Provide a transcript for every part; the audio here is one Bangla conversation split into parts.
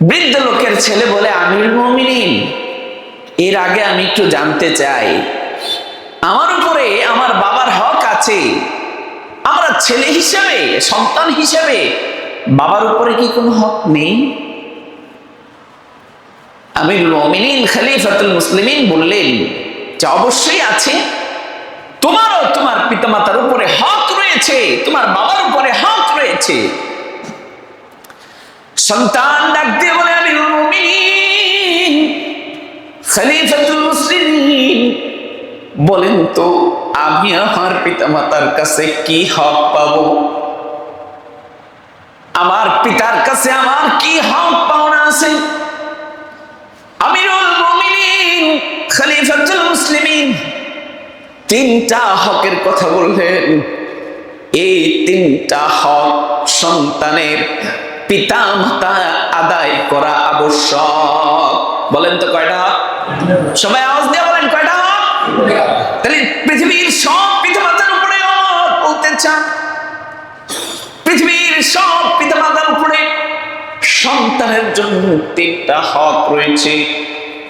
বৃদ্ধ লোকের ছেলে বলে আমির মমিনিন, এর আগে আমি একটু জানতে চাই। আমার উপরে আমার বাবার হক আছে। আমরা ছেলে হিসেবে, সন্তান হিসেবে বাবার উপরে কি কোনো হক নেই? আমির মমিনিন খলিফাতুল মুসলিমিন বললেন, যে অবশ্যই আছে। তোমারও তোমার পিতামাতার উপরে হক রয়েছে, তোমার বাবার উপরে হক রয়েছে। সন্তান ডাক দিয়ে বলে, আমি বলেন তো, আমি আমার পিতামাতার কাছে কি হক পাবো? আমার পিতার কাছে আমার কি হক পাওনা আছে? আমিরুল মুমিনিন মুসলিমিন তিনটা হকের কথা বললেন। এই তিনটা হক সন্তানের পিতা মাতা আদায় করা আবশ্যক। বলেন তো কয়টা সবাই আওয়াজ দিয়ে বলেন, কয়টা তাহলে পৃথিবীর সব পিতা মাতার উপরে বলতে চান। পৃথিবীর সব পিতা মাতার উপরে সন্তানের জন্য তিনটা হক রয়েছে।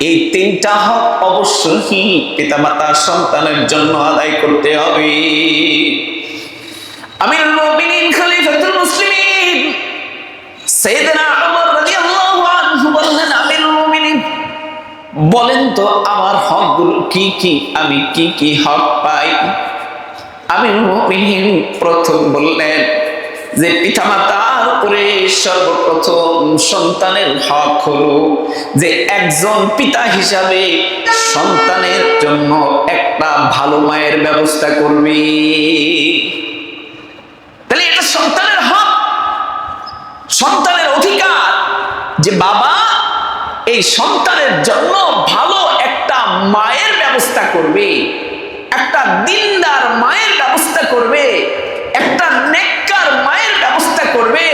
এই তিনটা হক অবশ্যই পিতামাতা সন্তানের জন্য আদায় করতে হবে। আমি মুমিনিন খলিফাতুল মুসলিমিন বলেন তো, আমার হকগুলো কি কি? আমি কি কি হক পাই? মুমিনিন প্রথম বললেন যে, পিতামাতার উপরে সর্বপ্রথম সন্তানের হক হলো যে, একজন পিতা হিসাবে সন্তানের জন্য একটা ভালো মায়ের ব্যবস্থা করবে। তাহলে এটা সন্তানের হক সন্তানের অধিকার যে বাবা এই সন্তানের জন্য ভালো একটা মায়ের ব্যবস্থা করবে, একটা দিনদার মায়ের ব্যবস্থা করবে, একটা নেককার মায়ের ব্যবস্থা করবে,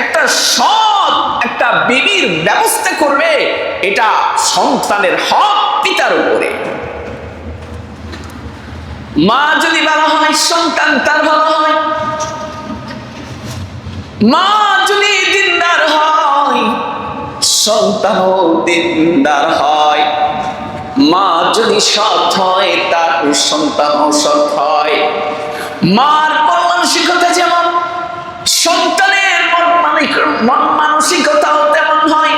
একটা সৎ একটা বিবির ব্যবস্থা করবে, এটা সন্তানের হক পিতার উপরে। মা যদি ভালো হয়, সন্তান তার ভালো হয়। মা সন্তানও দিনদার হয়। মা যদি সৎ হয়, তার সন্তান সৎ হয়। মার মন মানসিকতা যেমন, সন্তানের মন মন মানসিকতাও তেমন হয়।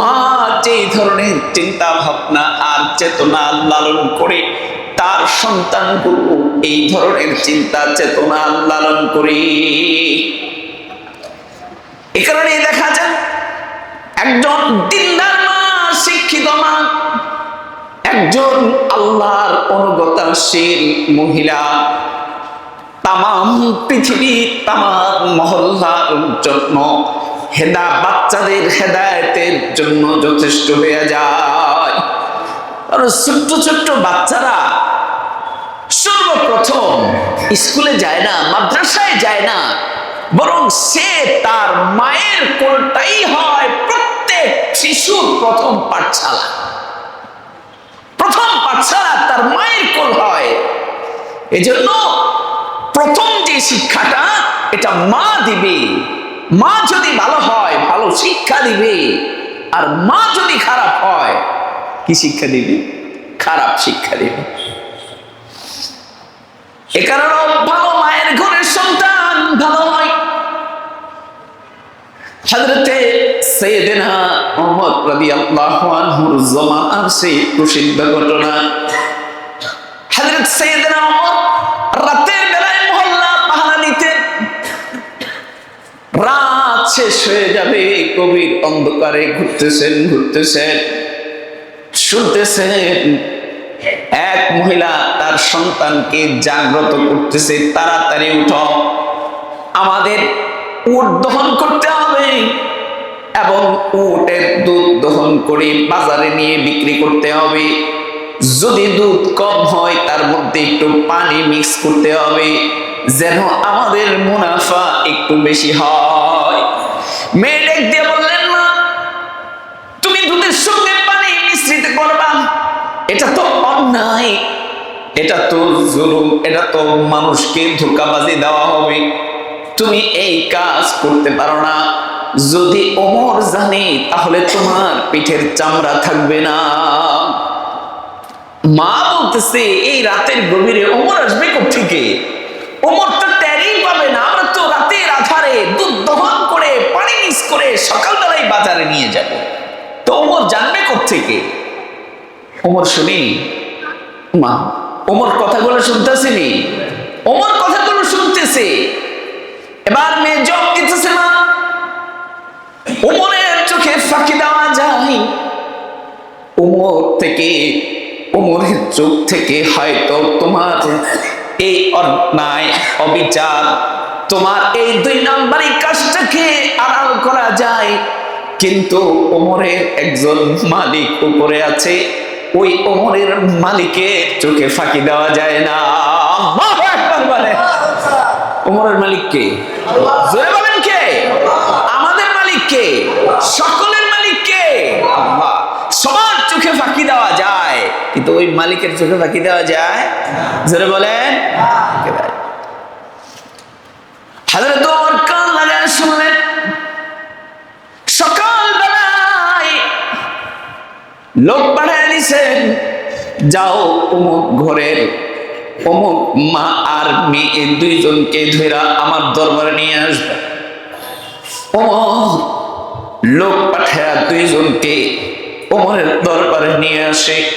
মা যে ধরনের চিন্তা ভাবনা আর চেতনা লালন করে, তার সন্তানগুলো এই ধরনের চিন্তা চেতনা লালন করে। এ কারণে দেখা যায় একজন দিনদার মা, শিক্ষিত মা, একজন আল্লাহর অনুগতাশীল মহিলা। তাম পৃথিবী তাম মহল্লার জন্য হেদা, বাচ্চাদের হেদায়েতের জন্য যথেষ্ট হয়ে যায়। ছোট্ট ছোট্ট বাচ্চারা সর্বপ্রথম স্কুলে যায় না, মাদ্রাসায় যায় না, বরং সে তার মায়ের কোলটাই হয় শিশুর প্রথম পাঠশালা। প্রথম পাঠশালা তার মায়ের কোল হয়। এজন্য প্রথম যে শিক্ষাটা, এটা মা দিবে। মা যদি ভালো হয়, ভালো শিক্ষা দিবে। আর মা যদি খারাপ হয়, কি শিক্ষা দিবে? খারাপ শিক্ষা দিবে। এ কারণে ভালো মায়ের ঘরের সন্তান ভালো হয় হযরতে সৈয়দনা ওমর রাদিয়াল্লাহু আনহুর জামানার সেই প্রসিদ্ধ ঘটনা। হযরত সৈয়দনা ওমর রাতের বেলায় মহল্লা পাহারা রাত শেষ হয়ে যাবে কবির অন্ধকারে ঘুরতেছেন ঘুরতেছেন, শুনতেছেন এক মহিলা তার সন্তানকে জাগ্রত করতেছে, তাড়াতাড়ি উঠো, আমাদের উট দহন করতে হবে। এবং উটের দুধ দহন করে বাজারে নিয়ে বিক্রি করতে হবে। যদি দুধ কম হয়, তার মধ্যে একটু পানি মিক্স করতে হবে, যেন আমাদের মুনাফা একটু বেশি হয়। মেয়ে ডেক দিয়ে বললেন, মা, তুমি দুধের সঙ্গে পানি মিশ্রিত করবা। এটা তো অন্যায়। এটা তো জুলুম। এটা তো মানুষকে ধোকাবাজি দেওয়া হবে। তুমি এই কাজ করতে পারো না। যদি ওমর জানে, তাহলে তোমার পিঠের চামড়া থাকবে না। মা বলতেছে, এই রাতের গভীরে ওমর আসবে থেকে ওমর তো টেরই পাবে না, আমরা তো রাতের আধারে দুধ দহন করে, পানি মিস করে সকালবেলায় বাজারে নিয়ে যাব। তো ওমর জানবে থেকে ওমর শুনি, মা, ওমর কথাগুলো শুনতেছিনি? ওমর কথাগুলো শুনতেছে। এবার মেয়ে জব ওমরের চোখে ফাঁকি দেওয়া যায় ওমর থেকে ওমরের চোখ থেকে হয়তো তোমার এই অন্যায় অবিচার তোমার এই দুই নাম্বারই কাজটাকে আড়াল করা যায়। কিন্তু ওমরের একজন মালিক উপরে আছে। ওই ওমরের মালিকের চোখে ফাঁকি দেওয়া যায় না। ওমরের মালিককে জোরে বলেন কে? কে সকলের মালিক কে আল্লাহ, সবার চোখে ফাঁকি দেওয়া যায়। কিন্তু ওই মালিকের চোখে ফাঁকি দেওয়া যায়? জোরে বলেন। শুনলেন। সকালবেলায় লোক পাঠায় দিছেন, যাও অমুক ঘরের, অমুক মা আর মেয়ে দুইজনকে ধরা আমার দরবারে নিয়ে আসবে। অমর লোক পাঠায় দুইজনকে অমরের দরবারে নিয়ে আসে।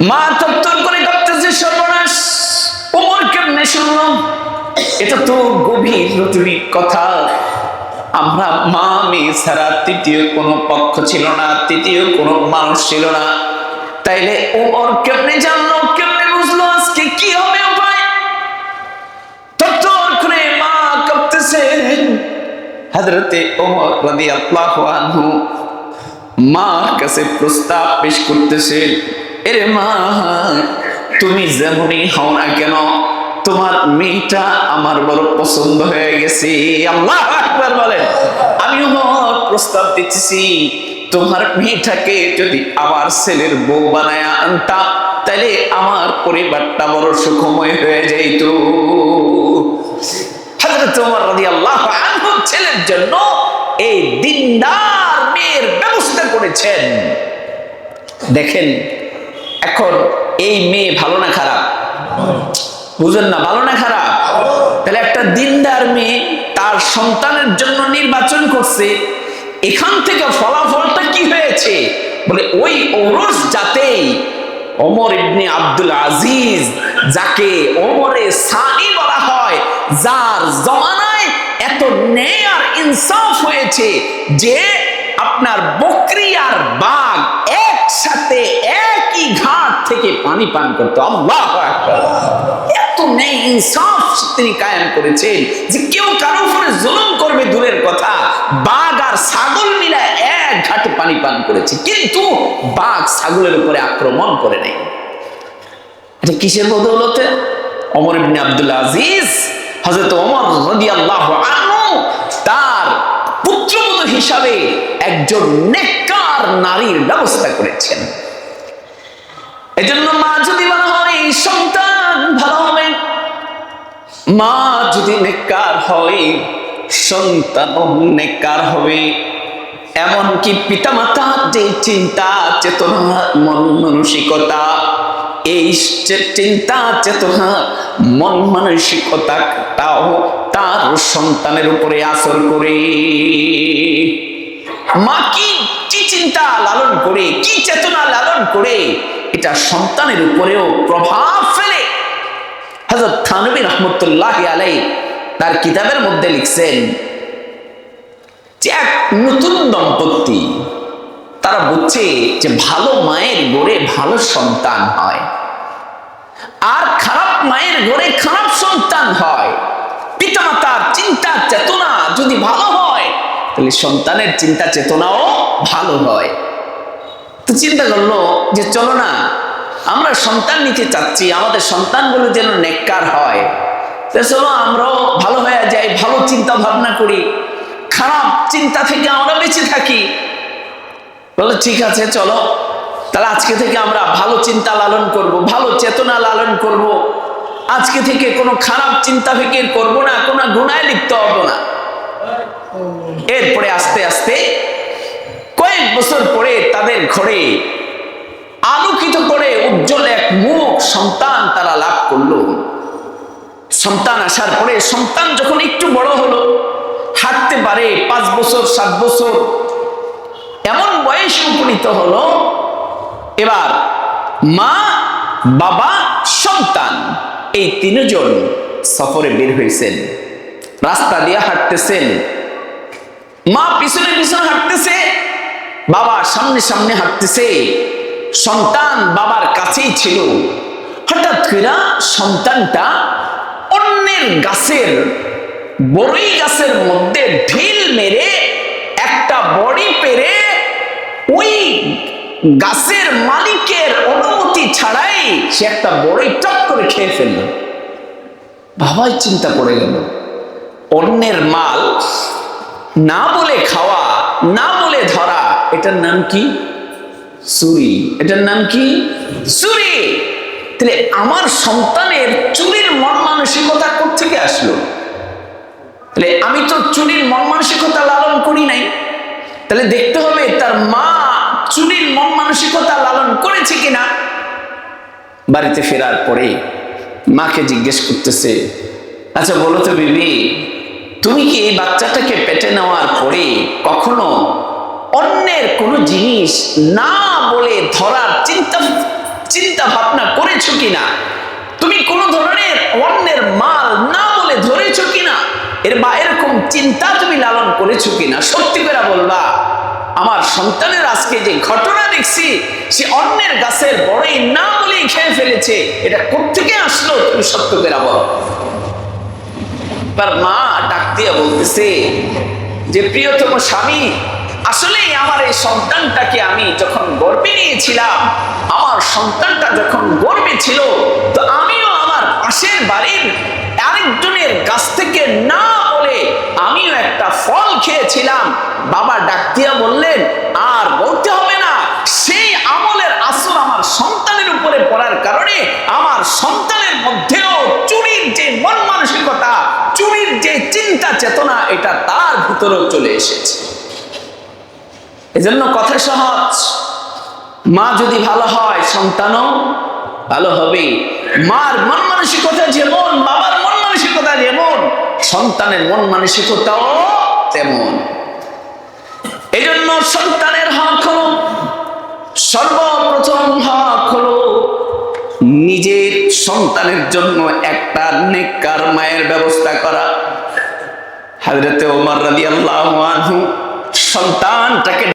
মা তত্তর করে কাঁপতেছে, সর্বনাশ! ওমর কেমনে শুনলাম? এটা তো গভীর রতুরির কথা। আমরা মা, মেয়ে ছাড়া তৃতীয় কোনো পক্ষ ছিল না, তৃতীয় কোনো মানুষ ছিল না। তাইলে ওমর কেমনে জানলো? কেমনে হজরতে ওমর রাদিয়াল্লাহু আনহু মার কাছে প্রস্তাব পেশ করতেছেন এরে মা, তুমি যেমনই হও না কেন, তোমার মেয়েটা আমার বড় পছন্দ হয়ে গেছে। আল্লাহ আকবার বলেন। আমি ওমর প্রস্তাব দিতেছি, তোমার মেয়েটাকে যদি আমার ছেলের বউ বানায় আনতাম তাহলে আমার পরিবারটা বড় সুখময় হয়ে যাইত। ছেলের জন্য এই দিনদার মেয়ের ব্যবস্থা করেছেন। দেখেন, এখন এই মেয়ে ভালো না খারাপ? বুঝেন না, ভালো না খারাপ? তাহলে একটা দিনদার মেয়ে তার সন্তানের জন্য নির্বাচন করছে, এখান থেকে ফলাফলটা কি হয়েছে? বলে, ওই ওরস যাতেই ওমর ইবনে আব্দুল আজিজ, যাকে ওমরে সানি বলা যার জমানায় এত ন্যায় আর ইনসাফ হয়েছে যে আপনার বকরি আর বাঘ একসাথে একই ঘাট থেকে পানি পান করতো। আল্লাহ এত ন্যায় ইনসাফ তিনি কায়েম করেছেন যে কেউ কারও উপরে জুলুম করবে দূরের কথা। বাঘ আর ছাগল মিলে এক ঘাটে পানি পান করেছে। কিন্তু বাঘ ছাগলের উপরে আক্রমণ করে নাই। এটা কিসের বদৌলতে? অমর ইবনে আব্দুল আজিজ হযরত ওমর তার পুত্রবধূ হিসাবে একজন নেককার নারীর ব্যবস্থা করেছেন। এজন্য মা যদি ভালো হয় সন্তান ভালো হবে, মা যদি নেককার হয় সন্তান নেককার হবে। এমনকি পিতামাতার যে চিন্তা, চেতনা মন মানসিকতা এই চিন্তা চেতনা, মন মানসিকতাটাও তার সন্তানের উপরে আসর করে। মা কি কি চিন্তা লালন করে, কি চেতনা লালন করে, এটা সন্তানের উপরেও প্রভাব ফেলে। হজরত থানবী রহমতুল্লাহ আলাই তার কিতাবের মধ্যে লিখছেন যে এক নতুন দম্পতি, তারা বুঝছে যে ভালো মায়ের গড়ে ভালো সন্তান হয়। মায়ের গড়ে খারাপ সন্তান হয়, পিতামাতার চিন্তা চেতনা যদি ভালো হয়, তাহলে সন্তানের চিন্তা চেতনাও ভালো হয়। তো চিন্তা করল যে চলো না, আমরা সন্তান নিতে চাচ্ছি, আমাদের সন্তানগুলো যেন নেককার হয়। চলো আমরাও ভালো হয়ে যাই, ভালো চিন্তা ভাবনা করি, খারাপ চিন্তা থেকে আমরা বেঁচে থাকি। বলে ঠিক আছে, চলো। তাহলে আজকে থেকে আমরা ভালো চিন্তা লালন করব, ভালো চেতনা লালন করব। আজকে থেকে কোনো খারাপ চিন্তা ফিকির করব না, কোনো গুণায় লিপ্ত হব না। এরপরে আস্তে আস্তে কয়েক বছর পরে তাদের ঘরে আলোকিত করে উজ্জ্বল এক মুখ সন্তান তারা লাভ করল। সন্তান আসার পরে সন্তান যখন একটু বড় হলো, হাঁটতে পারে পাঁচ বছর, সাত বছর, এমন বয়স উপনীত হলো, এবার মা, বাবা, সন্তান। এই তিনজন সফরে বের হয়েছেন। রাস্তা দিয়ে হাঁটতেছেন। মা পিছনে পিছনে হাঁটতেছে। বাবা সামনে সামনে হাঁটতেছে। সন্তান বাবার কাছেই ছিল। হঠাৎ করে সন্তানটা অন্যের গাছের, বড়ই গাছের মধ্যে ঢিল মেরে একটা বড়ি পেরে ওই গাছের মালিকের ছাড়াই সে একটা বড়ই টপ করে খেয়ে ফেলল। বাবাই চিন্তা পড়ে গেল, অন্যের মাল না বলে খাওয়া, না বলে ধরা, এটার নাম কি? এটার নাম কি? তাহলে আমার সন্তানের চুরির মন মানসিকতা থেকে আসলো? তাহলে আমি তো চুরির মন মানসিকতা লালন করি নাই। তাহলে দেখতে হবে তার মা চুরির মন মানসিকতা লালন করেছে কিনা। বাড়িতে ফেরার পরে মাকে জিজ্ঞেস করতেছে আচ্ছা বলো তো বিবি, তুমি কি এই বাচ্চাটাকে পেটে নেওয়ার পরে কখনো অন্যের কোনো জিনিস না বলে ধরার চিন্তা চিন্তা ভাবনা করেছ কিনা? তুমি কোনো ধরনের অন্যের মাল না বলে ধরেছো কিনা? এর বা, এরকম চিন্তা তুমি লালন করেছ কিনা? সত্যি করে বলবা। আমার সন্তানের আজকে যে ঘটনা দেখছি, সে অন্যের গাছের বড়ই না বলেই খেয়ে ফেলেছে। এটা কোথেকে আসলো? তুমি সত্য করে তার মা ডাক দিয়ে বলতেছে যে, প্রিয়তম স্বামী, আসলেই আমার এই সন্তানটাকে আমি যখন গর্বে নিয়েছিলাম, আমার সন্তানটা যখন গর্বে ছিল, তো আমিও আমার পাশের বাড়ির আরেকজনের গাছ থেকে না বলে আমিও একটা ফল খেয়েছিলাম। বাবা ডাক দিয়া বললেন আর বলতে হবে না সেই আমলের আসর আমার সন্তানের উপরে পড়ার কারণে আমার সন্তানের মধ্যেও চুরির যে মন মানসিকতা, চুরির যে চিন্তা চেতনা, এটা তার ভিতরেও চলে এসেছে। এজন্য কথা সহজ। মা যদি ভালো হয়, সন্তানও ভালো হবে। মার মন মানসিকতা যেমন, বাবার মন মানসিকতা যেমন, সন্তানের মন মানসিকতাও তেমন। এই জন্য সন্তানের হক হলো, সর্বপ্রথম হক হলো নিজের সন্তানের জন্য একটা নেককার মায়ের ব্যবস্থা করা। হাজরতে ওমর রাদিয়াল্লাহু আনহু সন্তানটাকে